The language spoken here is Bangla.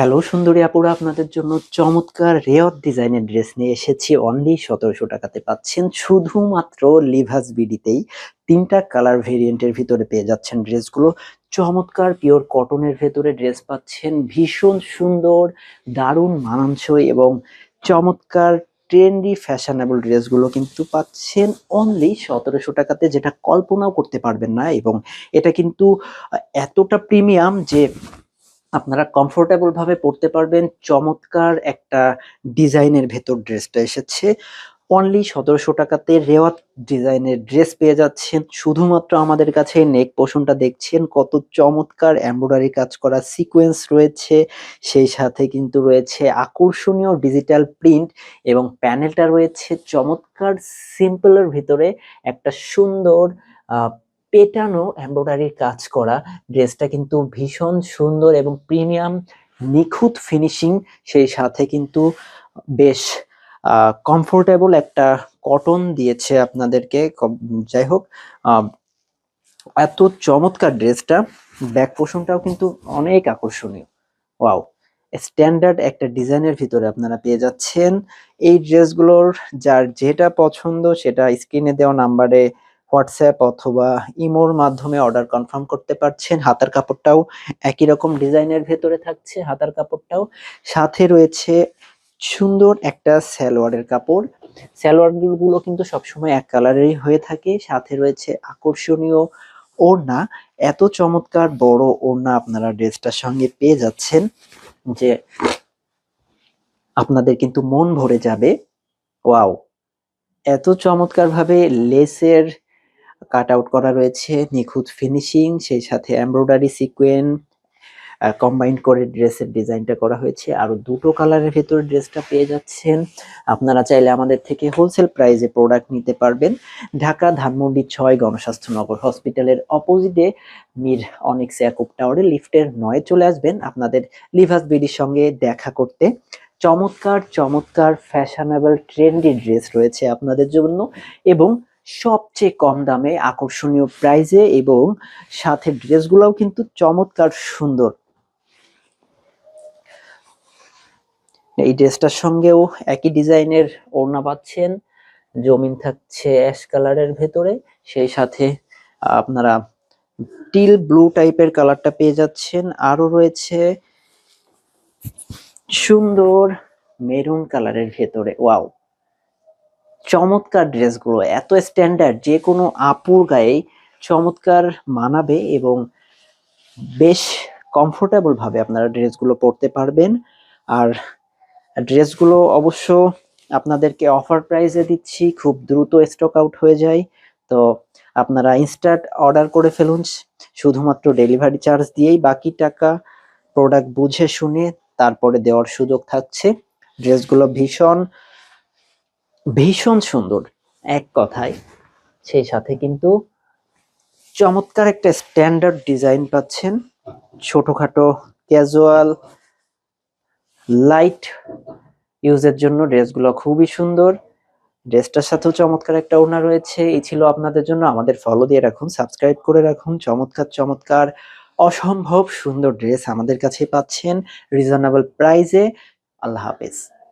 হ্যালো সুন্দরী আপুরা, আপনাদের জন্য চমৎকার রেয়র ডিজাইনের ড্রেস নিয়ে এসেছি। অনলি সতেরোশো টাকাতে পাচ্ছেন। শুধুমাত্র লিভাস বিডিতেই তিনটা কালার ভেরিয়েন্টের ভিতরে পেয়ে যাচ্ছেন ড্রেসগুলো। চমৎকার পিওর কটনের ভেতরে ড্রেস পাচ্ছেন। ভীষণ সুন্দর, দারুণ, মানানসই এবং চমৎকার ট্রেন্ডি ফ্যাশনেবল ড্রেসগুলো কিন্তু পাচ্ছেন অনলি সতেরোশো টাকাতে, যেটা কল্পনাও করতে পারবেন না এবং এটা কিন্তু এতটা প্রিমিয়াম যে আপনারা কমফোর্টেবল ভাবে পড়তে পারবেন। চমৎকার একটা ডিজাইনের ভেতর ড্রেসটা এসেছে। অনলি সতেরোশো টাকাতে রেওয়াত ডিজাইনের ড্রেস পেয়ে যাচ্ছেন। শুধুমাত্র আমাদের কাছে নেক পোষণটা দেখছেন, কত চমৎকার এমব্রয়ডারি কাজ করা সিকোয়েন্স রয়েছে। সেই সাথে কিন্তু রয়েছে আকর্ষণীয় ডিজিটাল প্রিন্ট এবং প্যানেলটা রয়েছে চমৎকার সিম্পলের ভিতরে একটা সুন্দর পেটানো এমব্রয়ডারির কাজ করা ড্রেসটা কিন্তু ভীষণ সুন্দর এবং প্রিমিয়াম নিখুঁত ফিনিশিং, সেই সাথে কিন্তু বেশ কমফোর্টেবল একটা কটন দিয়েছে আপনাদেরকে। যাই হোক এত চমৎকার ড্রেসটা। ব্যাক পোষণটাও কিন্তু অনেক আকর্ষণীয়। ওয়াও! স্ট্যান্ডার্ড একটা ডিজাইনের ভিতরে আপনারা পেয়ে যাচ্ছেন। এই ড্রেসগুলোর যার যেটা পছন্দ সেটা স্ক্রিনে দেওয়া নাম্বারে হোয়াটসঅ্যাপ অথবা ইমোর মাধ্যমে অর্ডার কনফার্ম করতে পারছেন। হাতার কাপড়টাও একই রকম ডিজাইনের ভেতরে থাকছে, হাতার কাপড়টাও। সাথে রয়েছে সুন্দর একটা সালোয়ারের কাপড়। সালোয়ারগুলো কিন্তু সবসময় এক কালারেরই হয়ে থাকে। সাথে রয়েছে আকর্ষণীয় ওড়না। এত চমৎকার বড় ওড়না আপনারা ড্রেসটার সঙ্গে পেয়ে যাচ্ছেন যে আপনাদের কিন্তু মন ভরে যাবে। ওয়াও! এত চমৎকার ভাবে লেসের কাট আউট করা রয়েছে, নিখুঁত ফিনিশিং, সেই সাথে এমব্রয়ডারি সিকোয়েন কম্বাইন করে ড্রেসের ডিজাইনটা করা হয়েছে। আরও দুটো কালারের ভেতরে ড্রেসটা পেয়ে যাচ্ছেন। আপনারা চাইলে আমাদের থেকে হোলসেল প্রাইসে প্রোডাক্ট নিতে পারবেন। ঢাকা ধানমন্ডি ছয় গণস্বাস্থ্যনগর হসপিটালের অপোজিটে মির অনেক্স ইয়াকুব টাওয়ারে লিফটের নয়ে চলে আসবেন। আপনাদের লিভাস বিডির সঙ্গে দেখা করতে। চমৎকার চমৎকার ফ্যাশনেবল ট্রেন্ডি ড্রেস রয়েছে আপনাদের জন্য এবং সবচেয়ে কম দামে আকর্ষণীয় প্রাইজে এবং সাথে ড্রেসগুলোও কিন্তু চমৎকার সুন্দর। এই ড্রেসটার সঙ্গেও একই ডিজাইনের ওড়না পাচ্ছেন, জমিন থাকছে অ্যাশ কালারের ভেতরে, সেই সাথে আপনারা টিল ব্লু টাইপের কালারটা পেয়ে যাচ্ছেন। আরও রয়েছে সুন্দর মেরুন কালারের ভেতরে ওয়াও চমৎকার ড্রেসগুলো, এত স্ট্যান্ডার্ড যে কোনো আপুর গায়ে চমৎকার মানাবে এবং বেশ কমফোর্টেবলভাবে আপনারা ড্রেসগুলো পরতে পারবেন। আর ড্রেসগুলো অবশ্য আপনাদেরকে অফার প্রাইসে দিচ্ছি, খুব দ্রুত স্টক আউট হয়ে যায়। তো আপনারা ইনস্ট্যান্ট অর্ডার করে ফেলুন, শুধুমাত্র ডেলিভারি চার্জ দিয়েই বাকি টাকা প্রোডাক্ট বুঝে শুনে তারপরে দেওয়ার সুযোগ থাকছে। ড্রেসগুলো ভীষণ ভীষণ সুন্দর, এক কথায়। সেই সাথে কিন্তু চমৎকার একটা স্ট্যান্ডার্ড ডিজাইন পাচ্ছেন। ছোটখাটো ক্যাজুয়াল লাইট ইউজের জন্য ড্রেসগুলো খুবই সুন্দর। ড্রেসটার সাথেও চমৎকার একটা ওড়না রয়েছে। এই ছিল আপনাদের জন্য। আমাদের ফলো দিয়ে রাখুন সাবস্ক্রাইব করে রাখুন। চমৎকার চমৎকার, অসম্ভব সুন্দর ড্রেস আমাদের কাছে পাচ্ছেন। রিজনেবল প্রাইসে আল্লাহ হাফেজ।